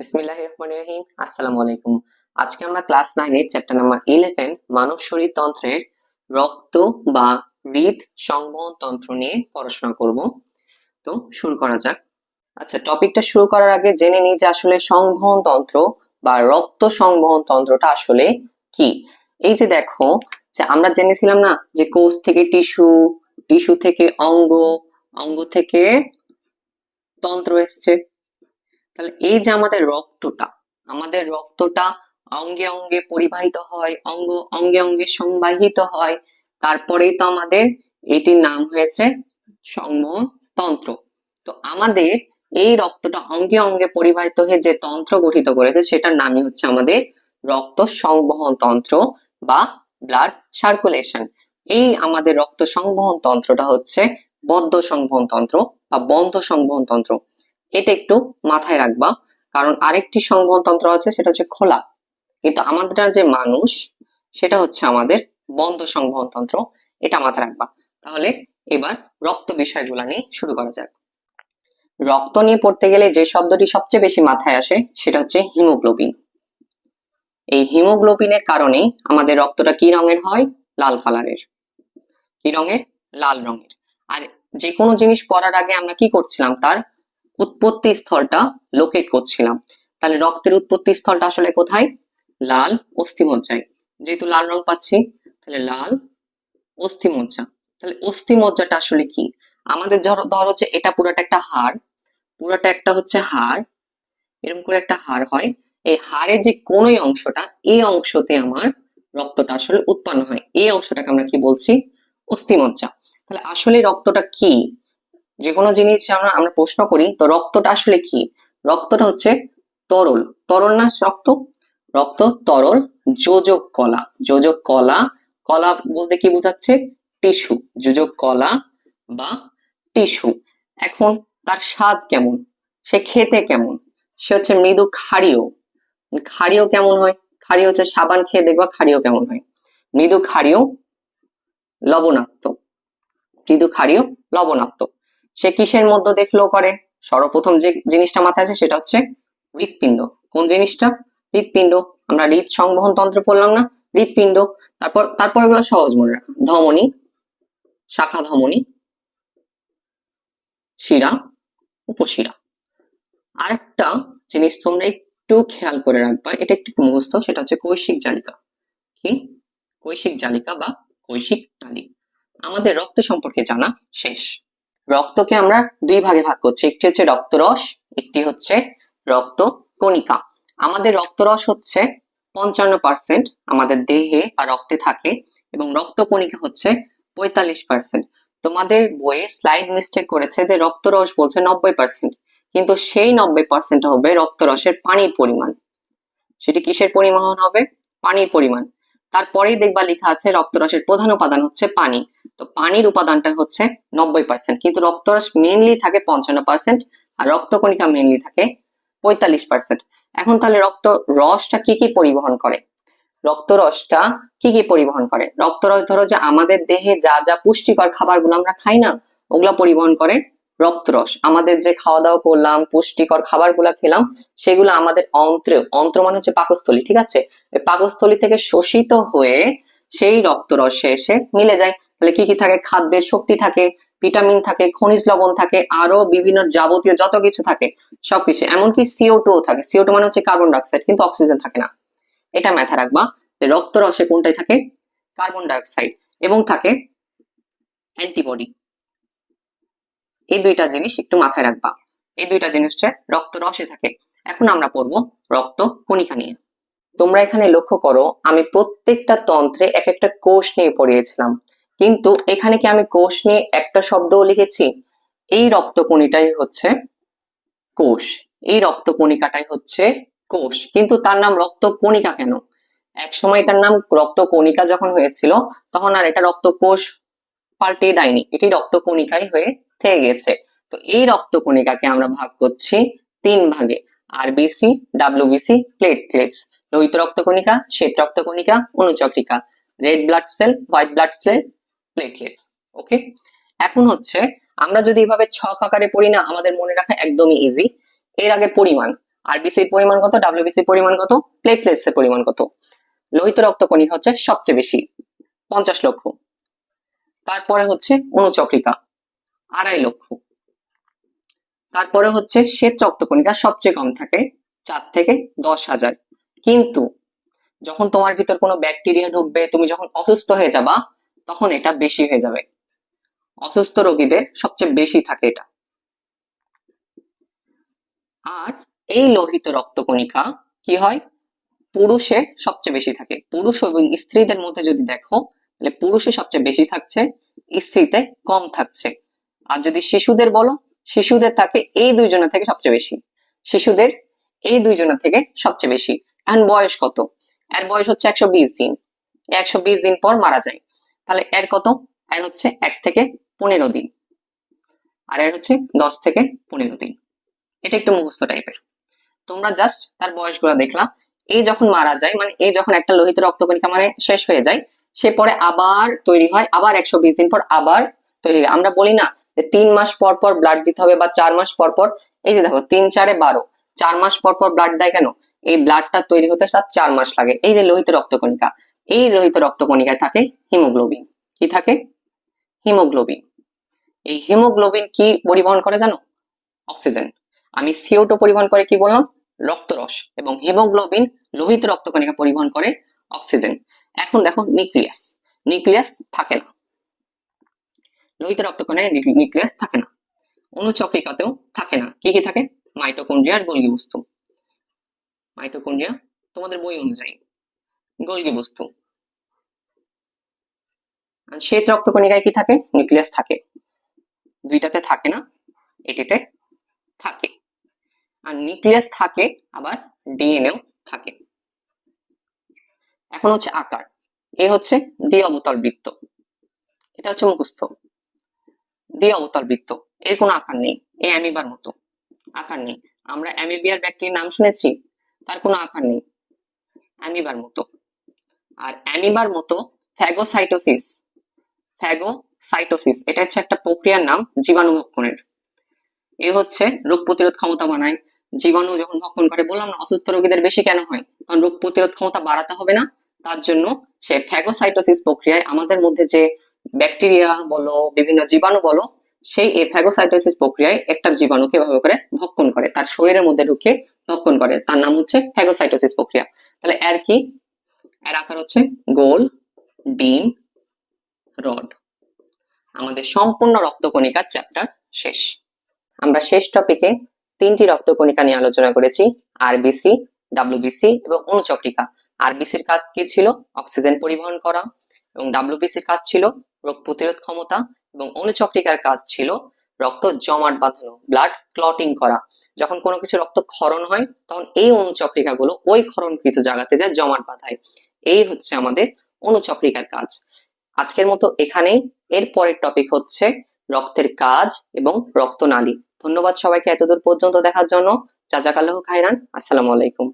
বিসমিল্লাহ রহমান রহিম আসসালামু আলাইকুম আজকে আমরা ক্লাস নাইনের চ্যাপ্টার নাম্বার ইলেভেন, মানব শরীর তন্ত্রের রক্ত বা হৃদ সংবহন তন্ত্র নিয়ে পড়াশোনা করব। তো শুরু করা যাক। আচ্ছা টপিকটা শুরু করার আগে জেনে নিই যে আসলে সংবহন তন্ত্র বা রক্ত সংবহন তন্ত্রটা আসলে কি। এই যে দেখো, যে আমরা জেনেছিলাম না যে কোষ থেকে টিস্যু টিস্যু থেকে অঙ্গ অঙ্গ থেকে তন্ত্র এসছে। তাহলে এই যে আমাদের রক্তটা আমাদের রক্তটা অঙ্গে অঙ্গে পরিবাহিত হয়, অঙ্গ, অঙ্গে অঙ্গে সংবাহিত হয়, তারপরেই তো আমাদের এটির নাম হয়েছে তন্ত্র তো আমাদের এই রক্তটা অঙ্গে অঙ্গে পরিবাহিত হয়ে যে তন্ত্র গঠিত করেছে, সেটার নামই হচ্ছে আমাদের রক্ত সংবহন তন্ত্র বা ব্লাড সার্কুলেশন। এই আমাদের রক্ত সংবহন তন্ত্রটা হচ্ছে বদ্ধ সংবহন তন্ত্র বা বন্ধ সংবহন তন্ত্র। এটা একটু মাথায় রাখবা। কারণ আরেকটি সংবহন তন্ত্র আছে, সেটা হচ্ছে খোলা। কিন্তু আমাদের যে মানুষ, সেটা হচ্ছে আমাদের বন্ধ সংবহন তন্ত্র এটা মাথায় রাখবা। তাহলে এবার রক্ত বিষয়গুলো নিয়ে শুরু করা যাক। রক্ত নিয়ে পড়তে গেলে যে শব্দটি সবচেয়ে বেশি মাথায় আসে, সেটা হচ্ছে হিমোগ্লোবিন। এই হিমোগ্লোবিনের কারণে আমাদের রক্তটা কি রঙের হয়? লাল কালারের। কি রঙের? লাল রঙের। আর যে কোনো জিনিস পড়ার আগে আমরা কি করছিলাম? তার উৎপত্তি স্থলটা লোকেট করছিলাম। তাহলে রক্তের উৎপত্তি স্থলটা আসলে কোথায়? লাল অস্থিমজ্জায়। যেহেতু লাল রং পাচ্ছি, তাহলে লাল অস্থিমজ্জা। তাহলে অস্থিমজ্জাটা আসলে কি? আমাদের ধরো যে এটা পুরোটা একটা হাড়, পুরোটা একটা হচ্ছে হাড়। এরকম করে একটা হাড় হয়। এই হাড়ের যে কোনোই অংশটা, এই অংশতে আমার রক্তটা আসলে উৎপন্ন হয়। এই অংশটাকে আমরা কি বলছি? অস্থিমজ্জা। তাহলে আসলে রক্তটা কি? যে কোনো জিনিস আমরা আমরা প্রশ্ন করি, তো রক্তটা আসলে কি? রক্তটা হচ্ছে তরল। তরল না রক্ত রক্ত তরল, যোজক কলা। যোজক কলা কলা বলতে কি বোঝাচ্ছে? টিস্যু। যোজক কলা বা টিস্যু। এখন তার স্বাদ কেমন? সে খেতে কেমন? সে হচ্ছে মৃদু ক্ষারীয়। ক্ষারীয় কেমন হয়? ক্ষারীয় হচ্ছে সাবান খেয়ে দেখবা ক্ষারীয় কেমন হয়। মৃদু ক্ষারীয়, লবণাক্ত। মৃদু ক্ষারীয়, লবণাক্ত। সে কিসের মধ্য দিয়ে ফ্লো করে? সর্বপ্রথম যে জিনিসটা মাথায় আসে সেটা হচ্ছে হৃৎপিণ্ড। কোন জিনিসটা? হৃৎপিণ্ড। আমরা হৃদ সংবহন তন্ত্র পড়লাম না? হৃৎপিণ্ড। তারপর তারপর এগুলো সহজ মনে রাখা। ধমনী, শাখা ধমনী, শিরা, উপশিরা। আরেকটা জিনিস তোমরা একটু খেয়াল করে রাখবা, এটা একটু মুখস্থ, সেটা হচ্ছে কৈশিক জালিকা। কি? কৈশিক জালিকা বা কৈশিক নালী আমাদের রক্ত সম্পর্কে জানা শেষ। রক্তকে আমরা দুই ভাগে ভাগ করছি। একটি হচ্ছে রক্তরস, একটি হচ্ছে রক্ত কণিকা আমাদের রক্তরস হচ্ছে পঞ্চান্ন পার্সেন্ট আমাদের দেহে বা রক্তে থাকে এবং রক্ত কণিকা হচ্ছে পঁয়তাল্লিশ পার্সেন্ট তোমাদের বইয়ে স্লাইড মিস্টেক করেছে যে রক্তরস বলছে নব্বই পার্সেন্ট কিন্তু সেই নব্বই পার্সেন্ট হবে রক্তরসের পানির পরিমাণ। সেটি কিসের পরিমাণ হবে? পানির পরিমাণ। তারপরেই দেখবা লেখা আছে রক্তরসের প্রধান উপাদান হচ্ছে পানি। তো পানির উপাদানটা হচ্ছে নব্বই পার্সেন্ট কিন্তু রক্তরস মেনলি থাকে পঞ্চান্ন পার্সেন্ট আর রক্তকণিকা মেনলি থাকে পঁয়তাল্লিশ পার্সেন্ট এখন তাহলে রক্ত রসটা কি কি পরিবহন করে? রক্তরসটা কি কি পরিবহন করে? রক্তরস ধরো যে আমাদের দেহে যা যা পুষ্টিকর খাবারগুলো আমরা খাই না, ওগুলা পরিবহন করে রক্তরস। আমাদের যে খাওয়া দাওয়া করলাম, পুষ্টিকর খাবারগুলা খেলাম, সেগুলো আমাদের অন্ত্রে, অন্ত্র মানে হচ্ছে পাকস্থলী, ঠিক আছে? পাকস্থলী থেকে শোষিত হয়ে সেই রক্তরসে এসে মিলে যায়। তাহলে কি কি থাকে? খাদ্যের শক্তি থাকে, ভিটামিন থাকে, খনিজ লবণ থাকে, আরও বিভিন্ন যাবতীয় যত কিছু থাকে, সবকিছু। এমনকি সিও টু থাকে। সিও টু মানে হচ্ছে কার্বন ডাইঅক্সাইড কিন্তু অক্সিজেন থাকে না। এটা মাথা রাখবা যে রক্ত রসে কোনটাই থাকে? কার্বন ডাইঅক্সাইড এবং থাকে অ্যান্টিবডি এই দুইটা জিনিস একটু মাথায় রাখবা। এই দুইটা জিনিস হচ্ছে রক্ত রসে থাকে। এখন আমরা পড়ব রক্ত কণিকা নিয়ে। তোমরা এখানে লক্ষ্য করো, আমি প্রত্যেকটা তন্ত্রে এক একটা কোষ নিয়ে পড়িয়েছিলাম। কিন্তু এখানে কি আমি কোষ নিয়ে একটা শব্দও লিখেছি? এই রক্তকণিটাই হচ্ছে কোষ। এই রক্তকণিকাটাই হচ্ছে কোষ। কিন্তু তার নাম রক্তকণিকা কেন? এক সময় এটার নাম রক্তকণিকা যখন হয়েছিল, তখন আর এটা রক্তকোষ পাল্টে দেয়নি। এটি রক্তকণিকাই হয়ে থেকে গেছে। তো এই রক্তকণিকাকে আমরা ভাগ করছি তিন ভাগে। আরবিসি, ডাব্লিউবিসি প্লেটলেটস লোহিত রক্তকণিকা, শ্বেত রক্তকণিকা, অনুচক্রিকা। Red blood cell, white blood cells platelets okay এখন হচ্ছে, আমরা যদি এভাবে ছক আকারে পড়ি না, আমাদের মনে রাখা একদমই ইজি এর আগে পরিমাণ আরবিসির পরিমাণ কত ডাব্লিউবিসির পরিমাণ কত প্লেটলেটস এর পরিমাণ কত? লোহিত রক্তকণিকা হচ্ছে সবচেয়ে বেশি, পঞ্চাশ লক্ষ। তারপরে হচ্ছে অনুচক্রিকা, আড়াই লক্ষ। তারপরে হচ্ছে শ্বেত রক্তকণিকা সবচেয়ে কম থাকে, চার থেকে দশ হাজার। কিন্তু, যখন তোমার ভিতর কোনো ব্যাকটেরিয়া ঢুকবে, তুমি যখন অসুস্থ হয়ে যাবা তখন এটা বেশি হয়ে যাবে। অসুস্থ রোগীদের সবচেয়ে বেশি থাকে এটা। আর এই লোহিত রক্তকণিকা কি হয়? পুরুষে সবচেয়ে বেশি থাকে। পুরুষ এবং স্ত্রীদের মধ্যে যদি দেখো, তাহলে পুরুষে সবচেয়ে বেশি থাকছে, স্ত্রীতে কম থাকছে। আর যদি শিশুদের বলো, শিশুদের থাকে এই দুইজনের থেকে সবচেয়ে বেশি। শিশুদের এই দুইজনের থেকে সবচেয়ে বেশি। এখন বয়স কত? এর বয়স হচ্ছে একশো বিশ দিন। একশো বিশ দিন পর মারা যায়। তাহলে এর কত? এর হচ্ছে এক থেকে পনেরো দিন। আর এর হচ্ছে দশ থেকে পনেরো দিন। এটা একটু মুখস্থ টাইপের তোমরা জাস্ট তার বয়সগুলো দেখলা। এই যখন মারা যায় মানে এই যখন একটা লোহিত রক্তকণিকা মানে শেষ হয়ে যায়, সে পরে আবার তৈরি হয়, আবার একশো বিশ দিন পর আবার তৈরি হয়। আমরা বলি না যে তিন মাস পর পর ব্লাড দিতে হবে বা চার মাস পর পর, এই যে দেখো, তিন চারে বারো। চার মাস পর পর ব্লাড দেয় কেন? এই ব্লাডটা তৈরি হতে তার চার মাস লাগে। এই যে লোহিত রক্তকণিকা এই লোহিত রক্তকণিকায় থাকে হিমোগ্লোবিন। কি থাকে? হিমোগ্লোবিন। এই হিমোগ্লোবিন কি পরিবহন করে জানো? অক্সিজেন। আমি সিওটো পরিবহন করে কি বললাম? রক্তরস এবং হিমোগ্লোবিন লোহিত রক্তকণিকা পরিবহন করে অক্সিজেন। এখন দেখো নিউক্লিয়াস। নিউক্লিয়াস থাকে না। লোহিত রক্তকণিকায় নিউক্লিয়াস থাকে না। অনুচক্রিকাতেও থাকে না। কি কি থাকে? মাইটোকন্ড্রিয়া আর গোলগি বস্তু। মাইটোকন্ড্রিয়া তোমাদের বই অনুযায়ী। গোলগি বস্তু। শ্বেত রক্তকণিকায় কি থাকে? নিউক্লিয়াস থাকে। দুইটাতে থাকে না, এটিতে থাকে। আর নিউক্লিয়াস থাকে, আবার ডিএনএও থাকে। এখন হচ্ছে আকার। এ হচ্ছে দ্বি অবতল বৃত্ত। এটা হচ্ছে মুখস্থ। দ্বি অবতল বৃত্ত। এর কোনো আকার নেই। এ অ্যামিবার মতো। আকার নেই। আমরা অ্যামিবিয়ার ব্যাকটেরিয়ার নাম শুনেছি। তার কোনো আকার নেই। অ্যামিবার মতো। আর অ্যামিবার মতো ফ্যাগোসাইটোসিস ফ্যাগোসাইটোসিস এটা হচ্ছে একটা প্রক্রিয়ার নাম জীবাণু ভক্ষণের। এ হচ্ছে রোগ প্রতিরোধ ক্ষমতা বানায় জীবাণু যখন ভক্ষণ করে, বললাম না, অসুস্থ রোগীদের বেশি কেন হয়? কারণ রোগ প্রতিরোধ ক্ষমতা বাড়াতে হবে না। তার জন্য সে ফ্যাগোসাইটোসিস প্রক্রিয়ায় আমাদের মধ্যে যে ব্যাকটেরিয়া বলো, বিভিন্ন জীবাণু বলো, সেই এই ফ্যাগোসাইটোসিস প্রক্রিয়ায় একটা জীবাণুকে এভাবে করে ভক্ষণ করে। তার শরীরের মধ্যে ঢুকে ভক্ষণ করে। তার নাম হচ্ছে ফ্যাগোসাইটোসিস প্রক্রিয়া। তাহলে এর কি? এর আকার হচ্ছে গোল, ডিম রড। আমাদের সম্পূর্ণ রক্তকণিকার চ্যাপ্টার শেষ। আমরা শেষ টপিকে তিনটি রক্তকণিকা নিয়ে আলোচনা করেছি আরবিসি ডাব্লিউবিসি এবং অনুচক্রিকা। আরবিসির কাজ কি ছিল? অক্সিজেন পরিবহন করা। এবং ডাব্লিউবিসির কাজ ছিল রোগ প্রতিরোধ ক্ষমতা। এবং অনুচক্রিকার কাজ ছিল রক্ত জমাট বাঁধানো ব্লাড ক্লটিং করা। যখন কোনো কিছু রক্ত ক্ষরণ হয়, তখন এই অনুচক্রিকাগুলো ওই ক্ষরণকৃত জায়গাতে যায় জমাট বাঁধায়, এই হচ্ছে আমাদের অনুচক্রিকার কাজ। আজকের মতো এখানেই। এর পরের টপিক হচ্ছে রক্তের কাজ এবং রক্তনালী। ধন্যবাদ সবাইকে এতদূর পর্যন্ত দেখার জন্য। জাজাকাল্লাহ খাইরান আসসালামু আলাইকুম।